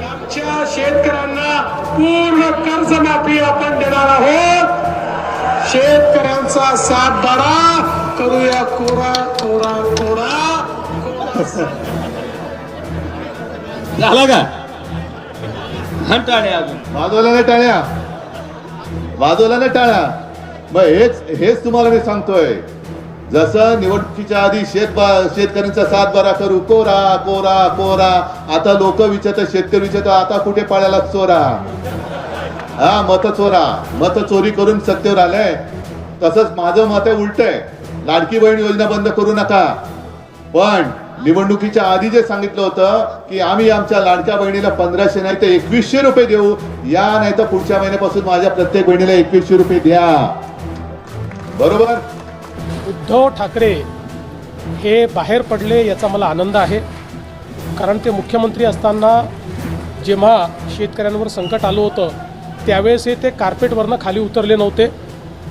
आमच्या शेतकऱ्यांना पूर्ण कर्जमाफी आपण देणार आहोत. शेतकऱ्यांचा साथ बारा करूया कोरा कोरा कोरा. झाला का? घंटाळे अजून. वाजवला नाही टाळ्या. वाजवला नाही टाळ्या. मग हेच हेच तुम्हाला मी सांगतोय. जसं निवडणुकीच्या आधी शेत शेतकऱ्यांचा सात बारा करू कोरा कोरा कोरा. आता लोक विचारतात शेतकरी विचारतात आता कुठे पाळायला चोरा? हा मत चोरा. मत चोरी करून सत्तेवर आलंय. तसंच माझं मत आहे उलट आहे. लाडकी बहीण योजना बंद करू नका. पण निवडणुकीच्या आधी जे सांगितलं होतं की आम्ही आमच्या लाडक्या बहिणीला पंधराशे नाही तर एकवीसशे रुपये देऊ. या नाही तर पुढच्या महिन्यापासून माझ्या प्रत्येक बहिणीला एकवीसशे रुपये द्या. बरोबर? उद्धव ठाकरे हे बाहेर पडले याचा मला आनंद आहे. कारण ते मुख्यमंत्री असताना जेव्हा शेतकऱ्यांवर संकट आलं होतं त्यावेळेस हे ते कार्पेटवरनं खाली उतरले नव्हते.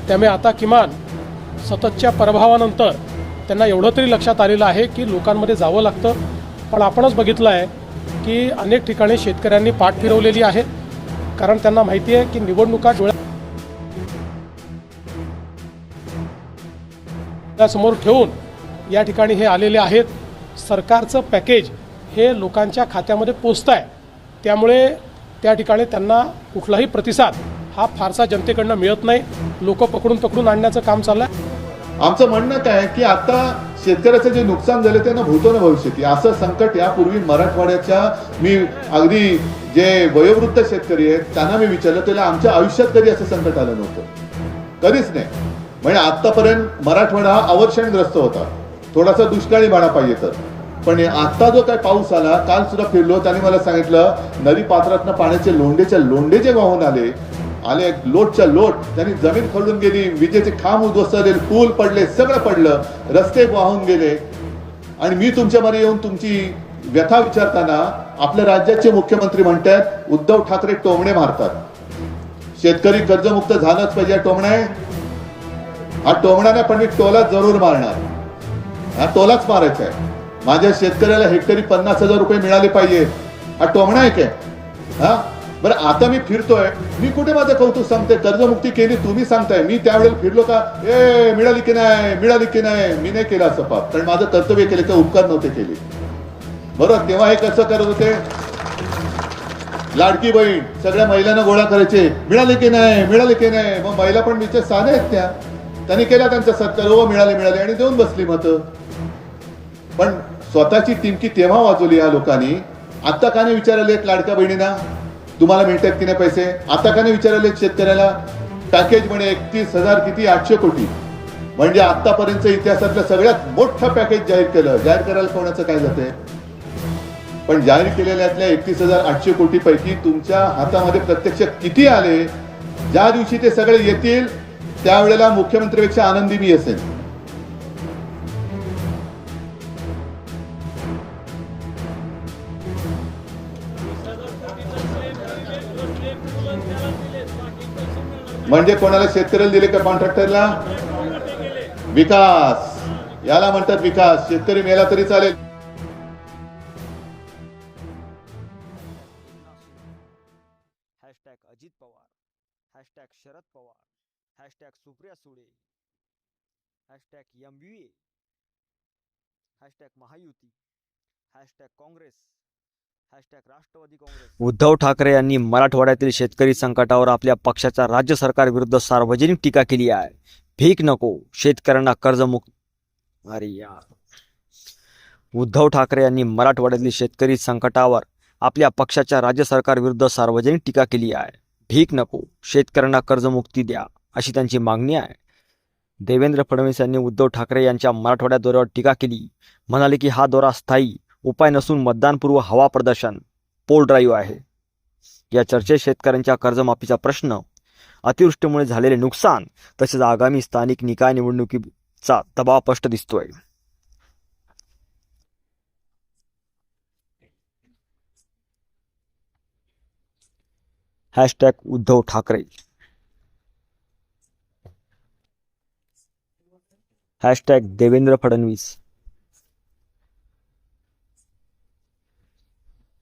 त्यामुळे आता किमान सततच्या प्रभावानंतर त्यांना एवढं तरी लक्षात आलेलं आहे की लोकांमध्ये जावं लागतं. पण आपणच बघितलं आहे की अनेक ठिकाणी शेतकऱ्यांनी पाठ फिरवलेली आहे. कारण त्यांना माहिती आहे की निवडणुका डोळ्या समोर ठेवून या ठिकाणी हे आलेले आहेत. सरकारचं पॅकेज हे लोकांच्या खात्यामध्ये पोचत आहे त्यामुळे त्या ठिकाणी त्यांना कुठलाही प्रतिसाद हा फारसा जनतेकडनं मिळत नाही. लोक पकडून पकडून आणण्याचं काम चाललं आहे आमचं म्हणणं काय की आता शेतकऱ्याचं जे नुकसान झालं त्यांना भूतो न भविष्यती असं संकट यापूर्वी मराठवाड्याच्या मी अगदी जे वयोवृद्ध शेतकरी आहेत त्यांना मी विचारलं त्याला आमच्या आयुष्यात कधी असं संकट आलं नव्हतं? कधीच नाही. म्हणजे आत्तापर्यंत मराठवाडा हा अवर्षणग्रस्त होता. थोडासा दुष्काळी बाणा पाहिजे तर. पण आत्ता जो काय पाऊस आला काल सुद्धा फिरलो त्याने मला सांगितलं नदी पात्रातनं पाण्याचे लोंडेच्या लोंडे जे वाहून आले आले लोटच्या लोट त्यांनी जमीन खोदून गेली विजेचे खांब उद्ध्वस्त झाले पूल पडले सगळं पडलं रस्ते वाहून गेले. आणि मी तुमच्यामध्ये येऊन तुमची व्यथा विचारताना आपल्या राज्याचे मुख्यमंत्री म्हणतात उद्धव ठाकरे टोमणे मारतात. शेतकरी कर्जमुक्त झालंच पाहिजे टोमणे. हा टोमणा नाही पण मी टोला जरूर मारणार. हा टोलाच मारायचा आहे. माझ्या शेतकऱ्याला हेक्टरी पन्नास हजार रुपये मिळाले पाहिजे. हा टोमणा आहे काय? हा? बरं आता मी फिरतोय. मी कुठे माझं कौतुक सांगते कर्जमुक्ती केली तुम्ही सांगताय. मी त्यावेळेला फिरलो का? ए मिळाली की नाही? मिळाली की नाही? मी नाही केलं असं पाप. कारण माझं कर्तव्य केले का उपकार नव्हते केले. बरोबर तेव्हा हे कसं करत होते? लाडकी बहीण सगळ्या महिलांना गोळा करायचे. मिळाले की नाही? मिळाले की नाही? मग महिला पण विचार साधे आहेत त्या. त्यांनी केला त्यांचा सत्कार हो मिळाले मिळाले आणि देऊन बसली मतं. पण स्वतःची टिमकी तेव्हा वाजवली या लोकांनी. आता का नाही विचारले लाडक्या बहिणींना तुम्हाला मिळतात की नाही पैसे? आता का नाही विचारले शेतकऱ्याला पॅकेज म्हणे एकतीस हजार किती? आठशे कोटी. म्हणजे आतापर्यंत इतिहासातलं सगळ्यात मोठं पॅकेज जाहीर केलं. जाहीर करायला कोणाचं काय जाते पण जाहीर केलेल्यातल्या एकतीस हजार आठशे कोटी पैकी तुमच्या हातामध्ये प्रत्यक्ष किती आले? ज्या दिवशी ते सगळे येतील त्यावेळेला मुख्यमंत्रीपेक्षा आनंदी मी असेल म्हणजे कोणाला शेतकऱ्याला दिले का कॉन्ट्रॅक्टरला? विकास. याला म्हणतात विकास. शेतकरी मेला तरी चालेल. Hashtag Ajit Pawar. Hashtag Sharad Pawar. Hashtag Supriya Sule hashtag M U A hashtag Mahayuti hashtag Congress hashtag Rashtravadi Congress. Uddhav Thackeray यांनी मराठवाड्यातील शेतकरी संकटावर आपल्या पक्षाच्या राज्य सरकारविरुद्ध सार्वजनिक टीका केली आहे. भीक नको शेतकऱ्यांना कर्जमुक्त. अरे यार. उद्धव ठाकरे यांनी मराठवाड्यातील शेतकरी संकटावर आपल्या पक्षाच्या राज्य सरकारविरुद्ध सार्वजनिक टीका केली आहे. भीक नको शेतकऱ्यांना कर्जमुक्ती द्या. अशी त्यांची मागणी आहे. देवेंद्र फडणवीस यांनी उद्धव ठाकरे यांच्या मराठवाड्या दौऱ्यावर टीका केली. म्हणाले की हा दौरा स्थायी उपाय नसून मतदानपूर्व हवा प्रदर्शन पोल ड्राईव्ह आहे. या चर्चेत शेतकऱ्यांच्या कर्जमाफीचा प्रश्न अतिवृष्टीमुळे झालेले नुकसान तसेच आगामी स्थानिक निकाय निवडणुकीचा दबाव स्पष्ट दिसतोय. Hashtag Uddhav Thackeray hashtag Devendra Fadnavis.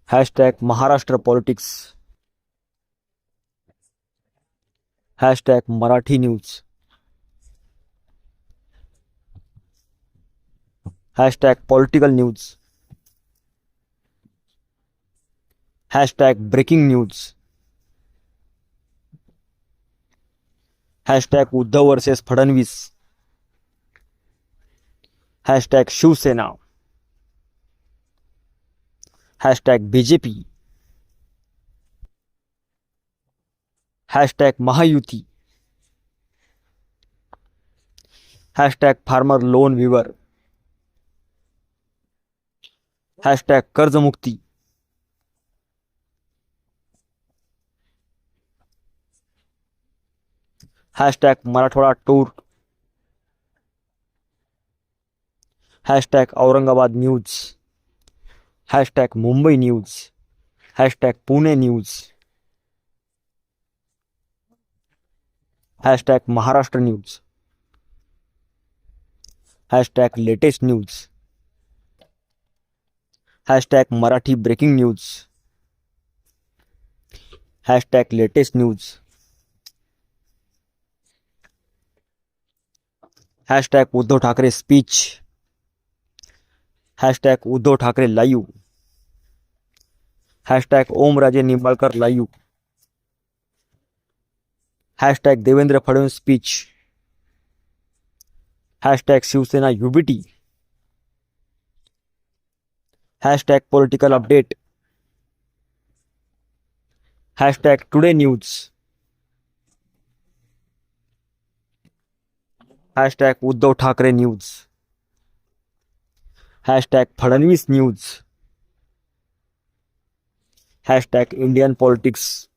Hashtag Maharashtra politics. Hashtag Marathi news. Hashtag political news. Hashtag breaking news. Hashtag Uddhav versus Fadnavis. Hashtag Shivsena. Hashtag B J P hashtag Mahayuti. Hashtag farmer loan waiver. Hashtag कर्जमुक्ती. Hashtag Marathwada tour hashtag Aurangabad news. Hashtag Mumbai news. Hashtag Pune news. Hashtag Maharashtra news. Hashtag latest news. Hashtag Marathi breaking news. Hashtag latest news. Hashtag Uddhav Thackeray speech hashtag Uddhav Thackeray live hashtag Omraje Nimbalkar live hashtag Devendra Fadnavis speech hashtag Shivsena U B T hashtag political update hashtag today news hashtag Uddhav Thackeray news hashtag Fadnavis news. Hashtag Indian politics.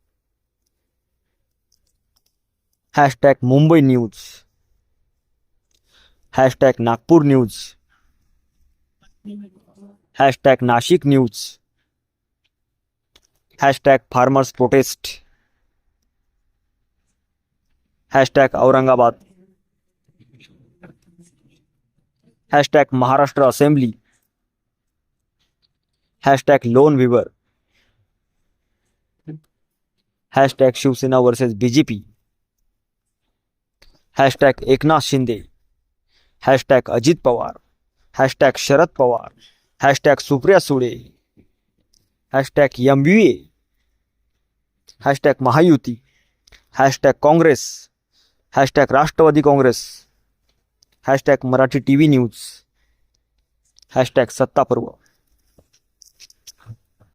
Hashtag Mumbai news. Hashtag Nagpur news. Hashtag Nashik news. Hashtag farmers protest. Hashtag Aurangabad. Hashtag Maharashtra assembly. Hashtag loan waiver. Hashtag Shivsena versus B J P hashtag Eknath Shinde. Hashtag Ajit Pawar. Hashtag Sharad Pawar. Hashtag Supriya Sule. Hashtag M B A hashtag Mahayuti. Hashtag Congress. Hashtag Rashtravadi Congress. Hashtag Marathi T V news. Hashtag सत्तापर्व.